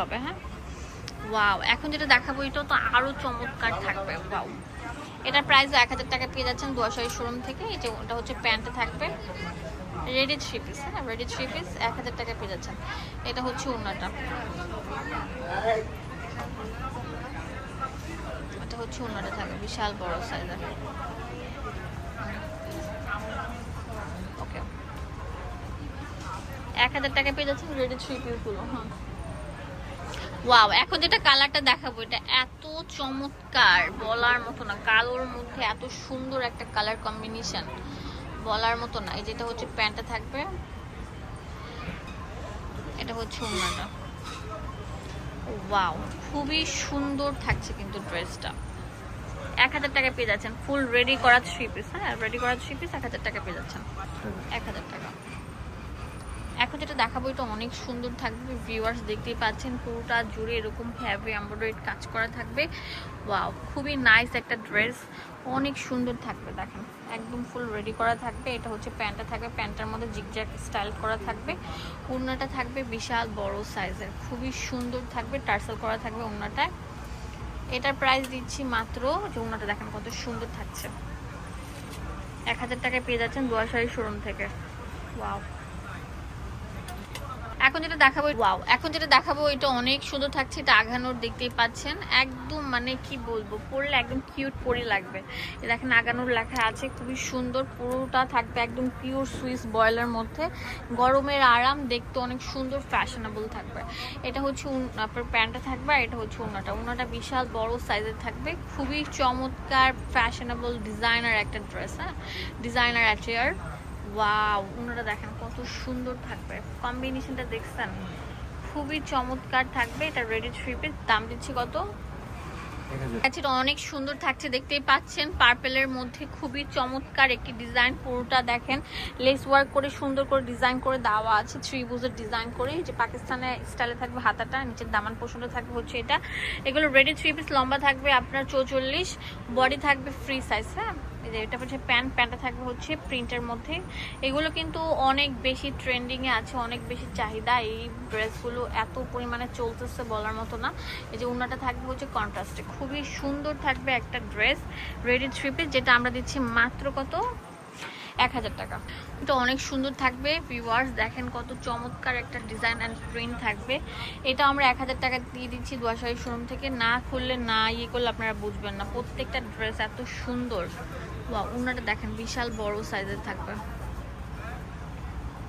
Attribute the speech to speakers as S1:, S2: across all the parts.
S1: হবে হ্যাঁ? ওয়াও এখন যেটা দেখাবো এটা তো আরও চমৎকার থাকবে ওয়াও এটার প্রাইস এক হাজার টাকা পেয়ে যাচ্ছেন দুয়াশাই শোরুম থেকে এটা ওটা হচ্ছে প্যান্টে থাকবে। রেডি থ্রি পিস হ্যাঁ রেডি থ্রি পিস এক হাজার টাকা পেয়ে যাচ্ছেন। এটা হচ্ছে ওনাটা এটা হচ্ছে ওনাটা থাকবে, বিশাল বড় সাইজের ওকে এক হাজার টাকা পেয়ে যাচ্ছেন রেডি থ্রি পিসগুলো হ্যাঁ। ওয়াও এখন যেটা কালারটা দেখাবো, এটা এত চমৎকার, বলার মতো না। কালোর মধ্যে এত সুন্দর একটা কালার কম্বিনেশন বলার মতো না। এই যেটা হচ্ছে প্যান্টটা থাকবে। এটা হচ্ছে ওনাটা ওয়াও খুবই সুন্দর থাকছে কিন্তু ড্রেসটা। এক হাজার টাকা পেয়ে যাচ্ছেন। ফুল রেডি করা থ্রি পিস হ্যাঁ? রেডি করা থ্রি পিস এক হাজার টাকা পেয়ে যাচ্ছেন। এক হাজার টাকা। এখন যেটা দেখাবো, এটা অনেক সুন্দর থাকবে। ভিউয়ার্স দেখতেই পাচ্ছেন, পুরোটা জুড়ে এরকম হ্যাভি এমব্রয়ডারি কাজ করা থাকবে। ওয়াও খুবই নাইস একটা ড্রেস অনেক সুন্দর থাকবে, দেখেন। একদম ফুল রেডি করা থাকবে। এটা হচ্ছে প্যান্টটা থাকবে। প্যান্টের মধ্যে জিগজ্যাগ স্টাইল করা থাকবে। ওড়নাটা থাকবে বিশাল বড় সাইজের খুবই সুন্দর থাকবে, টার্সেল করা থাকবে ওড়নাটায়। এটার প্রাইস দিচ্ছি মাত্র, যে ওড়নাটা দেখেন কত সুন্দর থাকছে। এক হাজার টাকায় পেয়ে যাচ্ছেন দুয়াশাড়ি শোরুম থেকে। ওয়াও এখন যেটা দেখাবো, ওয়াও, এখন যেটা দেখাবো, এটা অনেক সুন্দর থাকছে, এটা আঘানোর দেখতেই পাচ্ছেন। একদম মানে কি বলব, পরলে একদম কিউট পরে লাগবে। দেখেন আগানোর লেখা আছে, খুবই সুন্দর, পুরোটা থাকবে একদম পিওর সুইস বয়েলের মধ্যে। গরমের আরাম দেখতে অনেক সুন্দর ফ্যাশনেবল থাকবে। এটা হচ্ছে আপনার প্যান্টটা থাকবে আর এটা হচ্ছে ওনাটা ওনাটা বিশাল বড় সাইজের থাকবে, খুবই চমৎকার ফ্যাশনেবল ডিজাইনার একটা ড্রেস হ্যাঁ? ডিজাইনার অ্যাটেয়ার ওয়াও ওনারা দেখেন কত সুন্দর থাকবে। কম্বিনেশনটা দেখছেন? খুবই চমৎকার থাকবে। এটা রেডি থ্রি দাম দিচ্ছি কত? আচ্ছা এটা অনেক সুন্দর থাকছে দেখতেই পাচ্ছেন। পার্পেলের মধ্যে খুবই চমৎকার একটি ডিজাইন পুরোটা দেখেন। লেস ওয়ার্ক করে সুন্দর করে ডিজাইন করে দেওয়া আছে থ্রি বুজের ডিজাইন করে। যে পাকিস্তানের স্টাইলে থাকবে হাতাটা নিচের দামান পোষণটা থাকবে হচ্ছে এটা। এগুলো রেডি থ্রি পিস লম্বা থাকবে আপনার চৌচল্লিশ বডি থাকবে ফ্রি সাইজ হ্যাঁ? যে এটা হচ্ছে প্যান্ট প্যান্টটা থাকবে হচ্ছে প্রিন্টের মধ্যে। এগুলো কিন্তু অনেক বেশি ট্রেন্ডিংয়ে আছে, অনেক বেশি চাহিদা। এই ড্রেসগুলো এত পরিমাণে চলতেছে বলার মতো না। এই যে উন্নাটা থাকবে হচ্ছে কন্ট্রাস্টে খুবই সুন্দর থাকবে একটা ড্রেস রেডি থ্রি পিস যেটা আমরা দিচ্ছি মাত্র কত? এক হাজার টাকা। এটা অনেক সুন্দর থাকবে ভিউয়ার্স দেখেন কত চমৎকার একটা ডিজাইন অ্যান্ড প্রিন্ট থাকবে। এটা আমরা এক হাজার টাকা দিয়ে দিচ্ছি দুয়াশাড়ি শোরুম থেকে। না খুললে না ইয়ে করলে আপনারা বুঝবেন না। প্রত্যেকটা ড্রেস এত সুন্দর। বা উনাটা দেখেন, বিশাল বড় সাইজের থাকবে।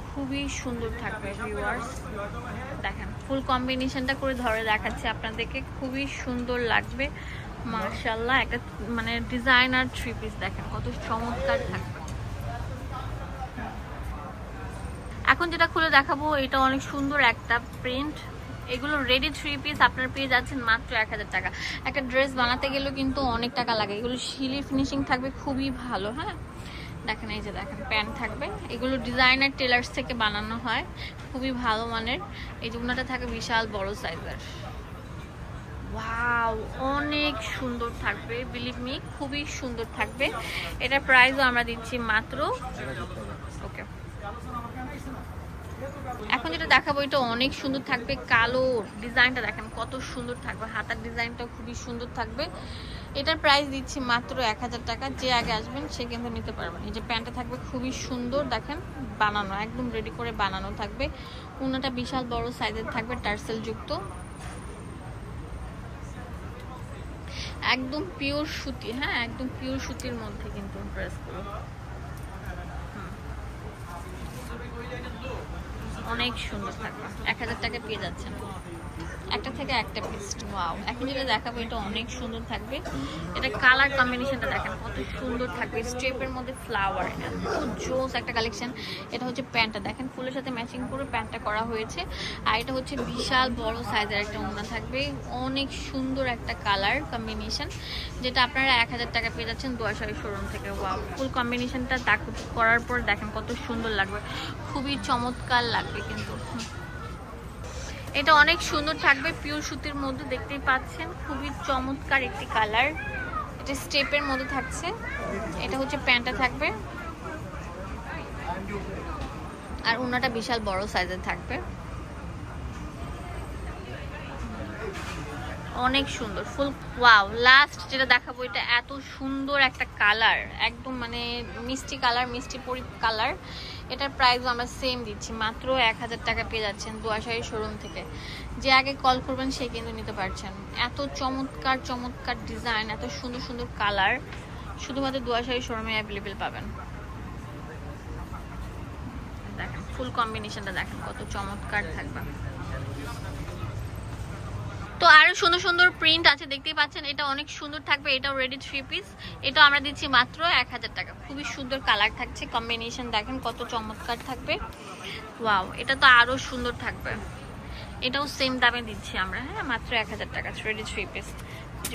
S1: খুবই সুন্দর থাকবে ভিউয়ার্স দেখেন ফুল কম্বিনেশনটা করে ধরে দেখাচ্ছি আপনাদেরকে। খুবই সুন্দর লাগবে। মার্শাল্লাহ একটা মানে ডিজাইনার থ্রি পিস দেখেন, কত চমৎকার থাকবে। এখন যেটা খুলে দেখাবো, এটা অনেক সুন্দর একটা প্রিন্ট এগুলো রেডি থ্রি পিস আপনার পেয়ে যাচ্ছেন মাত্র এক হাজার টাকা। একটা ড্রেস বানাতে গেলেও কিন্তু অনেক টাকা লাগে। এগুলো শিলি ফিনিশিং থাকবে খুবই ভালো হ্যাঁ? দেখেন এই যে দেখেন প্যান্ট থাকবে। এগুলো ডিজাইনার টেলার্স থেকে বানানো হয়। খুবই ভালো মানের। এই যে উনাটা থাকে বিশাল বড় সাইজের ওয়াও অনেক সুন্দর থাকবে বিলিভ মি খুবই সুন্দর থাকবে। এটার প্রাইসও আমরা দিচ্ছি মাত্র ওকে এখন যেটা দেখাবো, এটা অনেক সুন্দর থাকবে। কালো ডিজাইনটা দেখেন, কত সুন্দর থাকবে। হাতার ডিজাইনটাও খুবই সুন্দর থাকবে। এটার প্রাইস দিচ্ছি মাত্র এক হাজার টাকা। যে আগে আসবেন, সে কিন্তু নিতে পারবেন। এই যে প্যান্টটা থাকবে খুবই সুন্দর, দেখেন, বানানো, একদম রেডি করে বানানো থাকবে। উনাটা বিশাল বড় সাইজের থাকবে, টার্সেল যুক্ত। একদম পিওর সুতি হ্যাঁ একদম পিওর সুতির মধ্যে কিন্তু ড্রেসগুলো অনেক সুন্দর থাকবে। এক হাজার টাকা পেয়ে যাচ্ছেন। একটা থেকে একটা পিস ওয়াও এখন যেটা দেখাবো, এটা অনেক সুন্দর থাকবে। এটা কালার কম্বিনেশনটা দেখেন, কত সুন্দর থাকবে। স্টেপের মধ্যে ফ্লাওয়ার এত জোস একটা কালেকশন এটা হচ্ছে প্যান্টটা, দেখেন, ফুলের সাথে ম্যাচিং করে প্যান্টটা করা হয়েছে। আর এটা হচ্ছে বিশাল বড় সাইজের একটা ওড়না থাকবে। অনেক সুন্দর একটা কালার কম্বিনেশন যেটা আপনারা এক হাজার টাকা পেয়ে যাচ্ছেন দোয়াশাড়ি শোরুম থেকে। ওয়াও ফুল কম্বিনেশনটা দেখ, করার পর দেখেন কত সুন্দর লাগবে। খুবই চমৎকার লাগবে কিন্তু। এটা অনেক সুন্দর থাকবে পিওর সুতির মধ্যে দেখতেই পাচ্ছেন। খুবই চমৎকার একটি কালার এটা স্টেপের মধ্যে থাকছে। এটা হচ্ছে প্যান্টটা থাকবে। আর উনাটা বিশাল বড় সাইজের থাকবে। অনেক সুন্দর। ফুল ওয়াও লাস্ট যেটা দেখাবো, এটা এত সুন্দর একটা কালার একদম মানে মিষ্টি কালার মিষ্টি পরি কালার এটার প্রাইসও আমরা সেম দিচ্ছি, মাত্র এক হাজার টাকা পেয়ে যাচ্ছেন দুয়াশাহী শোরুম থেকে। যে আগে কল করবেন, সে কিন্তু নিতে পারছেন। এত চমৎকার চমৎকার ডিজাইন এত সুন্দর সুন্দর কালার শুধুমাত্র দুয়াশাহী শোরুমে অ্যাভেলেবেল পাবেন। দেখেন ফুল কম্বিনেশনটা দেখেন, কত চমৎকার থাকবে। সুন্দর সুন্দর প্রিন্ট আছে, দেখতেই পাচ্ছেন, এটা অনেক সুন্দর থাকবে, এটাও রেডি থ্রি পিস এটা আমরা দিচ্ছি মাত্র এক হাজার টাকা। খুবই সুন্দর কালার থাকছে কম্বিনেশন দেখেন কত চমৎকার থাকবে। ওয়াও এটা তো আরও সুন্দর থাকবে। এটাও সেম দামে দিচ্ছি আমরা হ্যাঁ মাত্র এক হাজার টাকা রেডি থ্রি পিস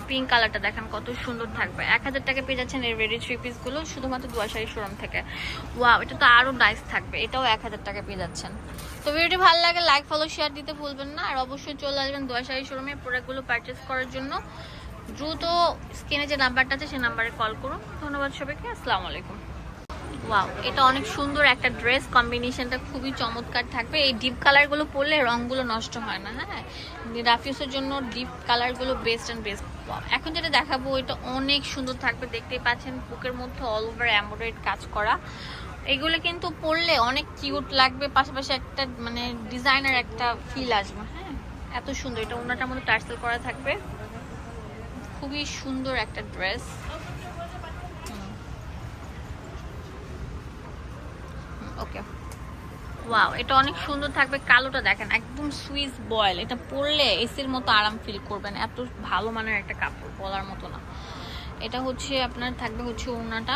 S1: পিঙ্ক কালারটা দেখেন কত সুন্দর থাকবে। এক হাজার টাকা পেয়ে যাচ্ছেন এর রেডি থ্রি পিসগুলো শুধুমাত্র দুয়াশাড়ি শোরুম থেকে। ওয়া এটা তো আরও নাইস থাকবে, এটাও এক হাজার টাকা পেয়ে যাচ্ছেন। তো ভিডিওটি ভালো লাগে লাইক ফলো শেয়ার দিতে ভুলবেন না, আর অবশ্যই চলে আসবেন দুয়াশাড়ি শোরুমে প্রোডাক্টগুলো পারচেস করার জন্য। দ্রুত স্ক্রিনে যে নাম্বারটা আছে সেই নাম্বারে কল করুন। ধন্যবাদ সবাইকে, আসসালামু আলাইকুম। ওয়াও এটা অনেক সুন্দর একটা ড্রেস কম্বিনেশনটা খুবই চমৎকার থাকবে। এই ডিপ কালারগুলো পরলে রংগুলো নষ্ট হয় না হ্যাঁ? রাফিউসের জন্য ডিপ কালারগুলো বেস্ট অ্যান্ড বেস্ট এখন যেটা দেখাবো, এটা অনেক সুন্দর থাকবে, দেখতেই পাচ্ছেন। বুকের মধ্যে অল ওভার এমব্রয়েড কাজ করা। এগুলো কিন্তু পরলে অনেক কিউট লাগবে, পাশাপাশি একটা মানে ডিজাইনার একটা ফিল আসবে হ্যাঁ? এত সুন্দর, এটা ওনাটার মধ্যে টার্সেল করা থাকবে। খুবই সুন্দর একটা ড্রেস ওকে ওয়াও এটা অনেক সুন্দর থাকবে। কালোটা দেখেন, একদম সুইস বয়েল এটা পরলে এসির মতো আরাম ফিল করবেন। এত ভালো মানের একটা কাপড়, বলার মতো না। এটা হচ্ছে আপনার, থাকবে হচ্ছে ওড়নাটা।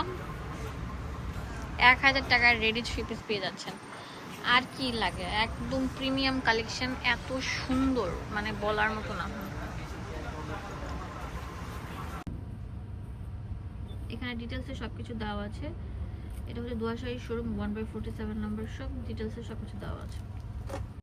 S1: এক হাজার টাকার রেডি থ্রি পেয়ে যাচ্ছেন। আর কি লাগে? একদম প্রিমিয়াম কালেকশন এত সুন্দর। মানে বলার মতো না। এখানে ডিটেলসে সব কিছু দেওয়া আছে। এটা হচ্ছে দুয়াশাহী showroom one by forty seven number shop ডিটেলসে সব কিছু দেওয়া আছে।